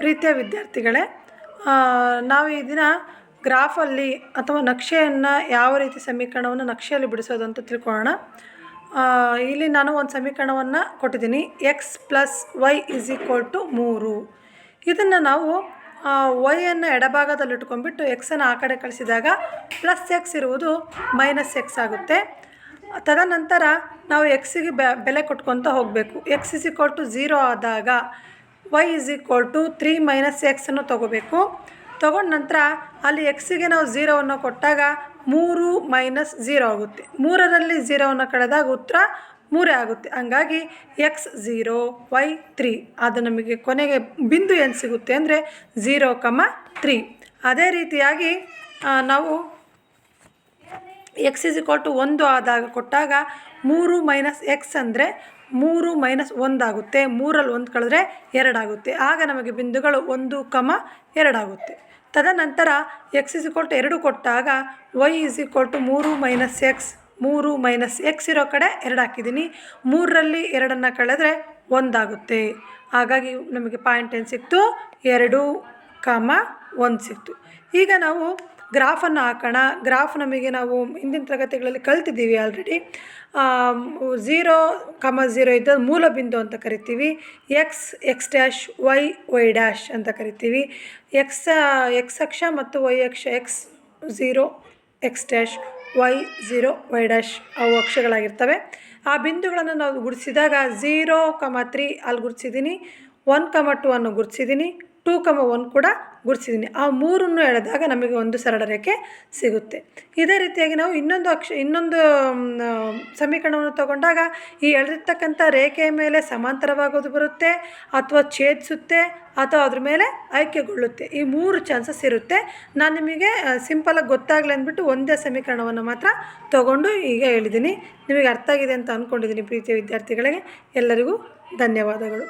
ಪ್ರೀತಿಯ ವಿದ್ಯಾರ್ಥಿಗಳೇ ನಾವು ಈ ದಿನ ಗ್ರಾಫಲ್ಲಿ ಅಥವಾ ನಕ್ಷೆಯನ್ನು ಯಾವ ರೀತಿ ಸಮೀಕರಣವನ್ನು ನಕ್ಷೆಯಲ್ಲಿ ಬಿಡಿಸೋದು ಅಂತ ತಿಳ್ಕೊಳ್ಳೋಣ. ಇಲ್ಲಿ ನಾನು ಒಂದು ಸಮೀಕರಣವನ್ನು ಕೊಟ್ಟಿದ್ದೀನಿ. X plus y is equal to ಮೂರು. ಇದನ್ನು ನಾವು ವೈಯನ್ನು ಎಡಭಾಗದಲ್ಲಿ ಇಟ್ಕೊಂಡ್ಬಿಟ್ಟು ಎಕ್ಸನ್ನು ಆ ಕಡೆ ಕಳಿಸಿದಾಗ ಪ್ಲಸ್ ಎಕ್ಸ್ ಇರುವುದು ಮೈನಸ್ ಎಕ್ಸ್ ಆಗುತ್ತೆ. ತದನಂತರ ನಾವು ಎಕ್ಸಿಗೆ ಬೆಲೆ ಕೊಟ್ಕೊತ ಹೋಗಬೇಕು. X is equal to zero ಆದಾಗ Y is equal to three minus ಎಕ್ಸನ್ನು ತೊಗೋಬೇಕು. ತೊಗೊಂಡ ನಂತರ ಅಲ್ಲಿ ಎಕ್ಸಿಗೆ ನಾವು ಝೀರೋವನ್ನು ಕೊಟ್ಟಾಗ ಮೂರು ಮೈನಸ್ ಝೀರೋ ಆಗುತ್ತೆ. ಮೂರರಲ್ಲಿ ಝೀರೋವನ್ನು ಕಳೆದಾಗ ಉತ್ತರ ಮೂರೇ ಆಗುತ್ತೆ. ಹಂಗಾಗಿ ಎಕ್ಸ್ ಝೀರೋ ವೈ ತ್ರೀ ಅದು ನಮಗೆ ಕೊನೆಗೆ ಬಿಂದು ಏನು ಸಿಗುತ್ತೆ ಅಂದರೆ ಝೀರೋ ಕಮ ತ್ರೀ ಅದೇ ರೀತಿಯಾಗಿ ನಾವು ಎಕ್ಸ್ ಇಸ್ ಇಕ್ವಲ್ ಟು ಒಂದು ಆದಾಗ ಕೊಟ್ಟಾಗ ಮೂರು ಮೈನಸ್ ಎಕ್ಸ್ ಅಂದರೆ ಮೂರು ಮೈನಸ್ ಒಂದಾಗುತ್ತೆ ಮೂರಲ್ಲಿ ಒಂದು ಕಳೆದ್ರೆ ಎರಡಾಗುತ್ತೆ ಆಗ ನಮಗೆ ಬಿಂದುಗಳು ಒಂದು ಕಮ ಎರಡಾಗುತ್ತೆ ತದನಂತರ ಎಕ್ಸ್ ಇಸ್ ಇಕ್ವಲ್ ಟು ಎರಡು ಕೊಟ್ಟಾಗ ವೈ ಇಸ್ ಇಕ್ವಲ್ ಟು ಮೂರು ಮೈನಸ್ ಎಕ್ಸ್ ಮೂರು ಮೈನಸ್ ಎಕ್ಸ್ ಇರೋ ಕಡೆ ಎರಡು ಹಾಕಿದ್ದೀನಿ ಮೂರರಲ್ಲಿ ಎರಡನ್ನು ಕಳೆದ್ರೆ ಒಂದಾಗುತ್ತೆ ಹಾಗಾಗಿ ನಮಗೆ ಪಾಯಿಂಟ್ ಏನು ಸಿಕ್ತು? ಎರಡು ಕಾಮ ಒಂದು ಸಿಕ್ತು. ಈಗ ನಾವು ಗ್ರಾಫನ್ನು ಹಾಕೋಣ. ಗ್ರಾಫ್ ನಮಗೆ ನಾವು ಹಿಂದಿನ ತರಗತಿಗಳಲ್ಲಿ ಕಲ್ತಿದ್ದೀವಿ ಆಲ್ರೆಡಿ ಝೀರೋ ಕಮ ಝೀರೋ ಇದ್ದ ಮೂಲ ಬಿಂದು ಅಂತ ಕರಿತೀವಿ. X X dash Y Y dash ಅಂತ ಕರಿತೀವಿ. ಎಕ್ಸ್ ಎಕ್ಸ್ ಅಕ್ಷ ಮತ್ತು ವೈ ಅಕ್ಷ X zero X dash Y zero Y dash ಅವು ಅಕ್ಷಗಳಾಗಿರ್ತವೆ. ಆ ಬಿಂದುಗಳನ್ನು ನಾವು ಗುಡಿಸಿದಾಗ ಝೀರೋ ಕಮ ತ್ರೀ ಅಲ್ಲಿ ಗುಡಿಸಿದ್ದೀನಿ ಒನ್ ಕಮ ಟು ಅನ್ನು ಗುಡಿಸಿದ್ದೀನಿ ಟೂ ಕಮ ಒನ್ ಕೂಡ ಗುಡಿಸಿದ್ದೀನಿ ಆ ಮೂರನ್ನು ಎಳೆದಾಗ ನಮಗೆ ಒಂದು ಸರಳ ರೇಖೆ ಸಿಗುತ್ತೆ. ಇದೇ ರೀತಿಯಾಗಿ ನಾವು ಇನ್ನೊಂದು ಅಕ್ಷ, ಇನ್ನೊಂದು ಸಮೀಕರಣವನ್ನು ತಗೊಂಡಾಗ ಈ ಎಳೆದಿರ್ತಕ್ಕಂಥ ರೇಖೆಯ ಮೇಲೆ ಸಮಾಂತರವಾಗೋದು ಬರುತ್ತೆ, ಅಥವಾ ಛೇದಿಸುತ್ತೆ, ಅಥವಾ ಅದ್ರ ಮೇಲೆ ಆಯ್ಕೆಗೊಳ್ಳುತ್ತೆ. ಈ ಮೂರು ಚಾನ್ಸಸ್ ಇರುತ್ತೆ. ನಾನು ನಿಮಗೆ ಸಿಂಪಲಾಗಿ ಗೊತ್ತಾಗಲಿ ಅಂದ್ಬಿಟ್ಟು ಒಂದೇ ಸಮೀಕರಣವನ್ನು ಮಾತ್ರ ತಗೊಂಡು ಈಗ ಹೇಳಿದ್ದೀನಿ. ನಿಮಗೆ ಅರ್ಥ ಆಗಿದೆ ಅಂತ ಅಂದ್ಕೊಂಡಿದ್ದೀನಿ ಪ್ರೀತಿಯ ವಿದ್ಯಾರ್ಥಿಗಳಿಗೆ. ಎಲ್ಲರಿಗೂ ಧನ್ಯವಾದಗಳು.